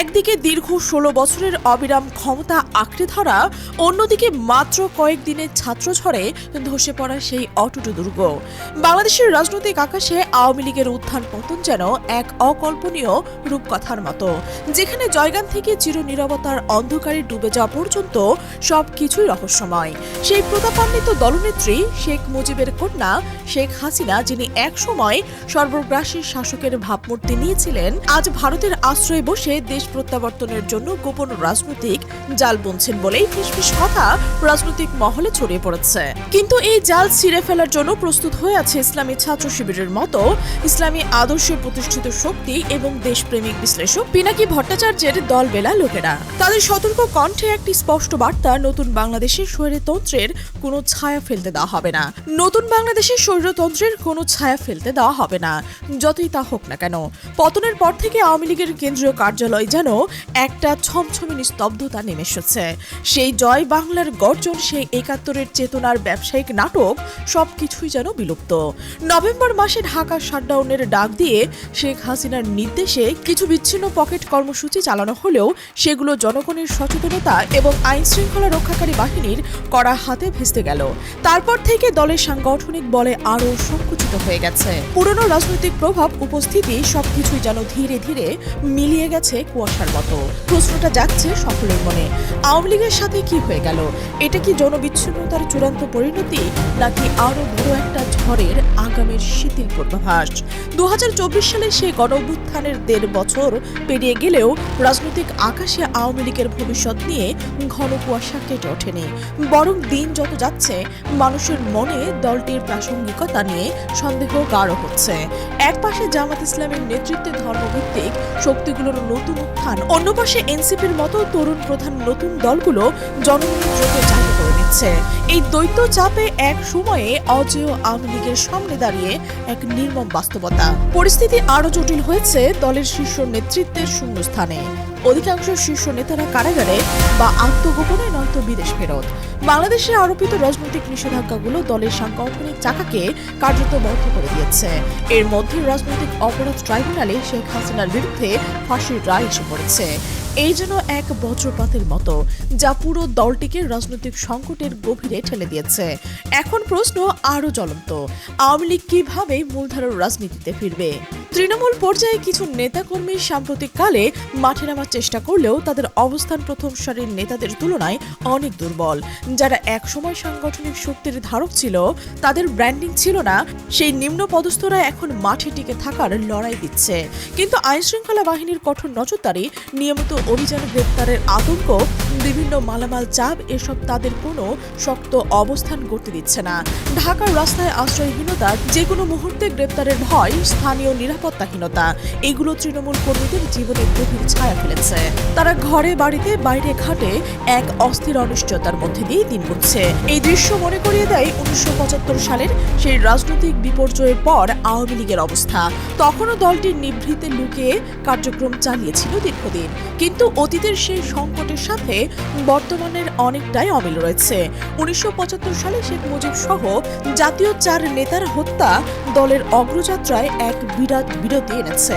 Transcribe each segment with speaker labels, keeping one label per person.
Speaker 1: একদিকে দীর্ঘ ষোলো বছরের অবিরাম ক্ষমতা আঁকড়ে ধরা, অন্যদিকে মাত্র কয়েকদিনের ছাত্র ঝড়ে ধসে পড়া সেই অটুট দুর্গ। বাংলাদেশের রাজনৈতিক আকাশে আওয়ামী লীগের উত্থান পতন যেন এক অকল্পনীয় রূপকথার মতো, যেখানে জয়গান থেকে চিরনীরবতার অন্ধকারে ডুবে যাওয়া পর্যন্ত সব কিছুই রহস্যময়। সেই প্রতাপান্বিত দলনেত্রী শেখ মুজিবের কন্যা শেখ হাসিনা, যিনি একসময় সর্বগ্রাসী শাসকের ভাবমূর্তি নিয়েছিলেন, আজ ভারতের আশ্রয়ে বসে দেশ প্রত্যাবর্তনের জন্য গোপন রাজনৈতিক জাল বুনছেন বলেই ফিসফিস কথা রাজনৈতিক মহলে ছড়িয়ে পড়েছে। কিন্তু এই জাল ছিঁড়ে ফেলার জন্য প্রস্তুত হয়ে আছে ইসলামী ছাত্র শিবিরের মতো ইসলামী আদর্শে প্রতিষ্ঠিত শক্তি এবং দেশপ্রেমিক বিশ্লেষক পিনাকি ভট্টাচার্যের দলবেলা লোকেরা। তাদের সতর্ক কণ্ঠে একটি স্পষ্ট বার্তা নতুন বাংলাদেশের স্বৈরতন্ত্রের কোনো ছায়া ফেলতে দেওয়া হবে না। নতুন বাংলাদেশের স্বৈরতন্ত্রের কোনো ছায়া ফেলতে দেওয়া হবে না। যতই তা হোক না কেন, পতনের পর থেকে আওয়ামী লীগের কেন্দ্রীয় কার্যালয় যেন একটা ছমছমে নিস্তব্ধতা নেমে এসেছে। সেই জয় বাংলার গর্জন, সেই একাত্তরের চেতনার ব্যবসায়িক নাটক সবকিছুই যেন বিলুপ্ত। নভেম্বর মাসে ঢাকা শাটডাউনের ডাক দিয়ে শেখ হাসিনার নির্দেশে কিছু বিচ্ছিন্ন পকেট কর্মসূচি চালানো হলেও সেগুলো জনগণের সচেতনতা এবং আইন শৃঙ্খলা রক্ষাকারী বাহিনীর কড়া হাতে ভেস্তে গেল। তারপর থেকে দলের সাংগঠনিক বলে আরও সংকুচিত হয়ে গেছে। পুরনো রাজনৈতিক প্রভাব, উপস্থিতি সবকিছুই যেন ধীরে ধীরে মিলিয়ে গেছে কুয়াশার মতো। প্রশ্নটা যাচ্ছে সকলের মনে। আওয়ামী লীগের সাথে কি হয়ে গেল? এটা কি জনবিচ্ছিন্নতার চূড়ান্ত পরিণতি? নাকি আরও বড় একটা ঝড়ের আগামের শিথিল পূর্বাভাস? দু সালে সেই গণ অভ্যুত্থানের দেড় বছর পেরিয়ে গেলেও রাজনৈতিক আকাশে আওয়ামী লীগের ভবিষ্যৎ নিয়ে ঘন কুয়াশা কেটে ওঠেনি। বরং দিন যত যাচ্ছে, মানুষের মনে দলটির প্রাসঙ্গিকতা নিয়ে সন্দেহ গাঢ় হচ্ছে। এক পাশে জামাত ইসলামের নেতৃত্বে ধর্মভিত্তিক শক্তিগুলোর নতুন উত্থান অন্য পাশে এনসিপির মতো তরুণ প্রধান নতুন দলগুলো দ্রুত জায়গা করে নিচ্ছে। এই দ্বৈত চাপে এক সময়ে অজেয় আওয়ামী লীগের সামনে দাঁড়িয়ে এক নির্মম বাস্তবতা। পরিস্থিতি আরও জটিল হয়েছে দলের শীর্ষ নেতৃত্বের শূন্যস্থানে। অধিকাংশ শীর্ষ নেতারা কারাগারে বা আত্মগোপনে নয়তো বিদেশ ফেরত। বাংলাদেশে আরোপিত রাজনৈতিক নিষেধাজ্ঞাগুলো দলের সাংগঠনিক চাকাকে কার্যত বন্ধ করে দিয়েছে। এর মধ্যে রাজনৈতিক অপরাধ ট্রাইব্যুনালে শেখ হাসিনার বিরুদ্ধে ফাঁসির রায় এসে পড়েছে। এই যেন এক বজ্রপাতের মতো, যা পুরো দলটিকে রাজনৈতিক সংকটের গভীরে ঠেলে দিয়েছে। এখন প্রশ্ন আরও জ্বলন্ত, আওয়ামী লীগ কীভাবে মূলধারার রাজনীতিতে ফিরবে? তৃণমূল পর্যায়ে কিছু নেতাকর্মী সাম্প্রতিককালে মাঠে নামার চেষ্টা করলেও তাদের অবস্থান প্রথম সারির নেতাদের তুলনায় অনেক দুর্বল। যারা একসময় সাংগঠনিক শক্তির ধারক ছিল, তাদের ব্র্যান্ডিং ছিল না, সেই নিম্ন পদস্থরা এখন মাঠে টিকে থাকার লড়াই দিচ্ছে। কিন্তু আইন শৃঙ্খলা বাহিনীর কঠোর নজরদারি নিয়মিত অভিযান গ্রেপ্তারের আতঙ্ক বিভিন্ন মালামাল চাপ, এসব তাদের কোনো শক্ত অবস্থান করতে দিচ্ছে না। ঢাকার রাস্তায় আশ্রয়হীনতা যে কোনো মুহূর্তে গ্রেপ্তারের ভয়, স্থানীয় নিরাপত্তাহীনতা, এগুলো তৃণমূল কর্মীদের জীবনে গভীর ছায়া ফেলেছে। তারা ঘরে, বাড়িতে, বাইরে ঘাটে এক অস্থির অনিশ্চয়তার মধ্যে দিয়ে দিন করছে এই দৃশ্য মনে করিয়ে দেয় উনিশশো পঁচাত্তর সালের সেই রাজনৈতিক বিপর্যয়ের পর আওয়ামী লীগের অবস্থা। তখনও দলটির নিভৃতে লুকিয়ে কার্যক্রম চালিয়েছিল দীর্ঘদিন। কিন্তু অতীতের সেই সংকটের সাথে বর্তমানের অনেকটাই অমিল রয়েছে। উনিশশো পঁচাত্তর সালে শেখ মুজিব সহ জাতীয় চার নেতার হত্যা দলের অগ্রযাত্রায় এক বিরাট বিরতি এনেছে।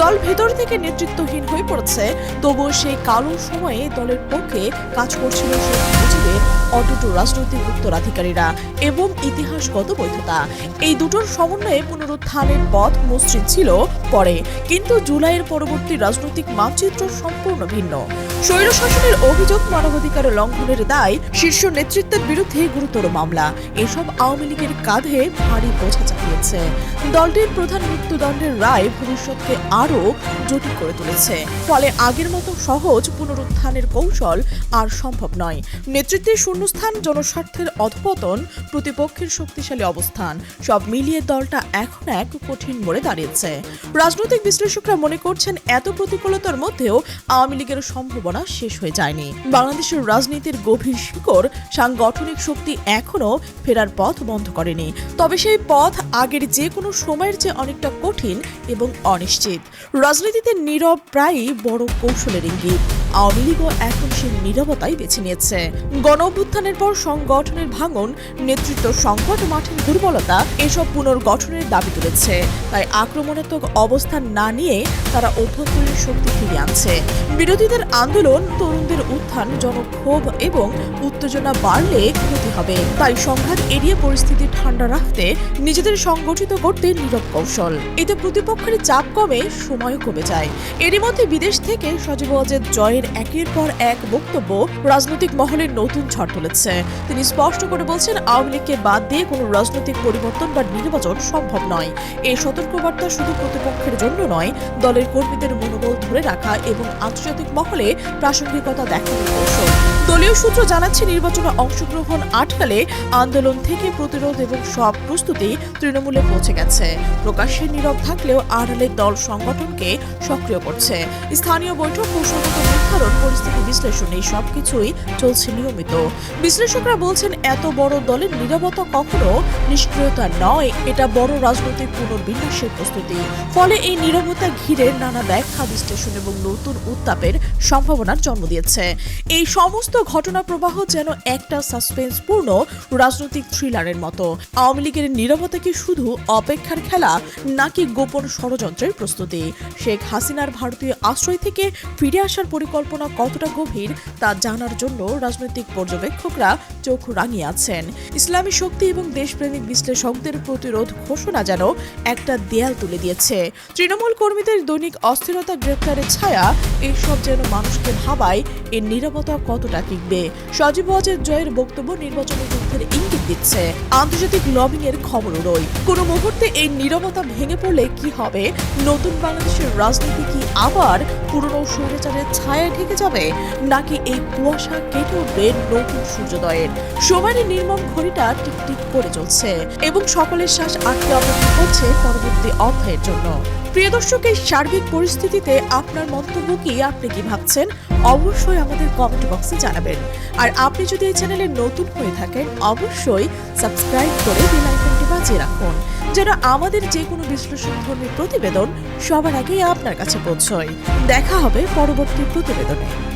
Speaker 1: দল ভেতর থেকে নেতৃত্বহীন হয়ে পড়েছে, তবুও সেই কালো সময়ে দলের পক্ষে কাজ করছিল শেখ মুজিবের অটুট রাজনৈতিক উত্তরাধিকারীরা এবং ইতিহাসগত বৈধতা। এই দুটোর সমন্বয়ে পুনরুত্থানের পথ মসৃণ ছিল পরে, কিন্তু জুলাইয়ের পরবর্তী রাজনৈতিক মানচিত্র সম্পূর্ণ ভিন্ন। স্বৈরশাসনের অভিযোগ মানবাধিকার লঙ্ঘনের দায় শীর্ষ নেতৃত্বের বিরুদ্ধে গুরুতর মামলা। এসব আওয়ামী লীগের কাঁধে ভারী বোঝা চাপিয়েছে। দলটির প্রধান মৃত্যুদণ্ডের রায় ভবিষ্যৎকে আরও জটিল করে তুলেছে। ফলে আগের মতো সহজ পুনরুত্থানের কৌশল আর সম্ভব নয়। নেতৃত্বের শূন্যস্থান জনস্বার্থের অধপতন প্রতিপক্ষের শক্তিশালী অবস্থান, সব মিলিয়ে দলটা এখন এক কঠিন মোড়ে দাঁড়িয়েছে। রাজনৈতিক বিশ্লেষকরা মনে করছেন এত প্রতিকূলতার মধ্যেও আওয়ামী লীগের সম্ভাবনা শেষ হয়ে যায়নি। বাংলাদেশের রাজনীতির গভীর শিকড় সাংগঠনিক শক্তি এখনও ফেরার পথ বন্ধ করেনি। তবে সেই পথ আগের যে কোনো সময়ের চেয়ে অনেকটা কঠিন এবং অনিশ্চিত। রাজনীতিতে নীরব প্রায়ই বড় কৌশলের ইঙ্গিত। আওয়ামী লীগও এখন সেই নিরবতাই বেছে নিয়েছে। গণ অভ্যুত্থানের পর সংগঠনের ভাঙন, নেতৃত্ব সংকট, মাঠের দুর্বলতা, এসব পুনর্গঠনের দাবি তুলেছে। তাই আক্রমণাত্মক অবস্থান না নিয়ে তারা অভ্যন্তরীণ শক্তি ফিরিয়ে আনছে। বিরোধীদের আন্দোলন, তরুণদের উত্থান, জনক্ষোভ এবং উত্তেজনা বাড়লে ক্ষতি হবে। তাই সংঘাত এড়িয়ে পরিস্থিতি ঠান্ডা রাখতে নিজেদের সংগঠিত করতে নীরব কৌশল। এতে প্রতিপক্ষের চাপ কমে সময় কমে যায়। এরই মধ্যে বিদেশ থেকে সজীব ওয়াজেদ জয়ের একের পর এক বক্তব্য রাজনৈতিক মহলের নতুন ঝড় তুলেছে। তিনি স্পষ্ট করে বলছেন, আওয়ামী লীগকে বাদ দিয়ে কোনো রাজনৈতিক পরিবর্তন বা নির্বাচন সম্ভব নয়। এই সতর্কবার্তা শুধু প্রতিপক্ষের জন্য নয়, দলের কর্মীদের মনোবল ধরে রাখা এবং আন্তর্জাতিক মহলে প্রাসঙ্গিকতা দেখানোর কৌশল। দলীয় সূত্র জানাচ্ছে, নির্বাচনে অংশগ্রহণ আটকালে আন্দোলন থেকে প্রতিরোধ এবং সব প্রস্তুতি তৃণমূলে পৌঁছে গেছে। প্রকাশ্যে নীরব থাকলেও আড়ালে দল সংগঠনকে সক্রিয় করছে। স্থানীয় বৈঠক কৌশলগত নির্ধারণ পরিস্থিতি বিশ্লেষণ সবকিছুই চলছে নিয়মিত। বিশ্লেষকরা বলছেন, এত বড় দলের নীরবতা কখনো নিষ্ক্রিয়তা নয়। এটা বড় রাজনৈতিক পুনর্বিন্যাসের প্রস্তুতি। ফলে এই নীরবতা ঘিরে নানা ব্যাখ্যা, বিশ্লেষণ এবং নতুন উত্তাপের সম্ভাবনার জন্ম দিয়েছে। এই সমস্ত ঘটনা প্রবাহ যেন একটা সাসপেন্সপূর্ণ রাজনৈতিক থ্রিলারের মতো। আওয়ামী লীগের নীরবতা কি শুধু অপেক্ষার খেলা, নাকি গোপন ষড়যন্ত্রের প্রস্তুতি? শেখ হাসিনার ভারতীয় আশ্রয় থেকে ফিরে আসার পরিকল্পনা কতটা গভীর তা জানার জন্য রাজনৈতিক পর্যবেক্ষকরা চোখ রাঙিয়ে আছেন। ইসলামী শক্তি এবং দেশপ্রেমিক বিশ্লেষকদের প্রতিরোধ ঘোষণা যেন একটা দেয়াল তুলে দিয়েছে। তৃণমূল কর্মীদের দৈনিক অস্থিরতা, গ্রেপ্তারের ছায়া এইসব যেন মানুষকে ভাবায় এর নিরাপত্তা কতটা টিকবে। সজীব ওয়াজের জয়ের বক্তব্য নির্বাচনী যুদ্ধের ইঙ্গিত দিচ্ছে। আন্তর্জাতিক লবিং এর খবরও রই। কোনো মুহূর্তে এই নীরবতা ভেঙে পড়লে কি হবে? নতুন বাংলাদেশের রাজনীতি কি আবার পুরনো স্বৈরাচারের ছায়া ঢেকে যাবে? নাকি এই কুয়াশা কেটে উঠবে নতুন সূর্যোদয়ের? সময়ের নির্মম ঘড়িটা টিকটিক করে চলছে এবং সকলের শ্বাস আটকে অপেক্ষা করছে পরবর্তী অধ্যায়ের জন্য। প্রিয় দর্শক, এই সার্বিক পরিস্থিতিতে আপনার মন্তব্য কি? আপনি কি ভাবছেন? অবশ্যই আমাদের কমেন্ট বক্সে জানাবেন। আর আপনি যদি এই চ্যানেলে নতুন হয়ে থাকেন, অবশ্যই সাবস্ক্রাইব করে বেল আইকনটি বাজিয়ে রাখুন। যেন আমাদের যে কোনো বিশ্লেষণ ধর্মী প্রতিবেদন সবার আগেই আপনার কাছে পৌঁছয়। দেখা হবে পরবর্তী প্রতিবেদনে।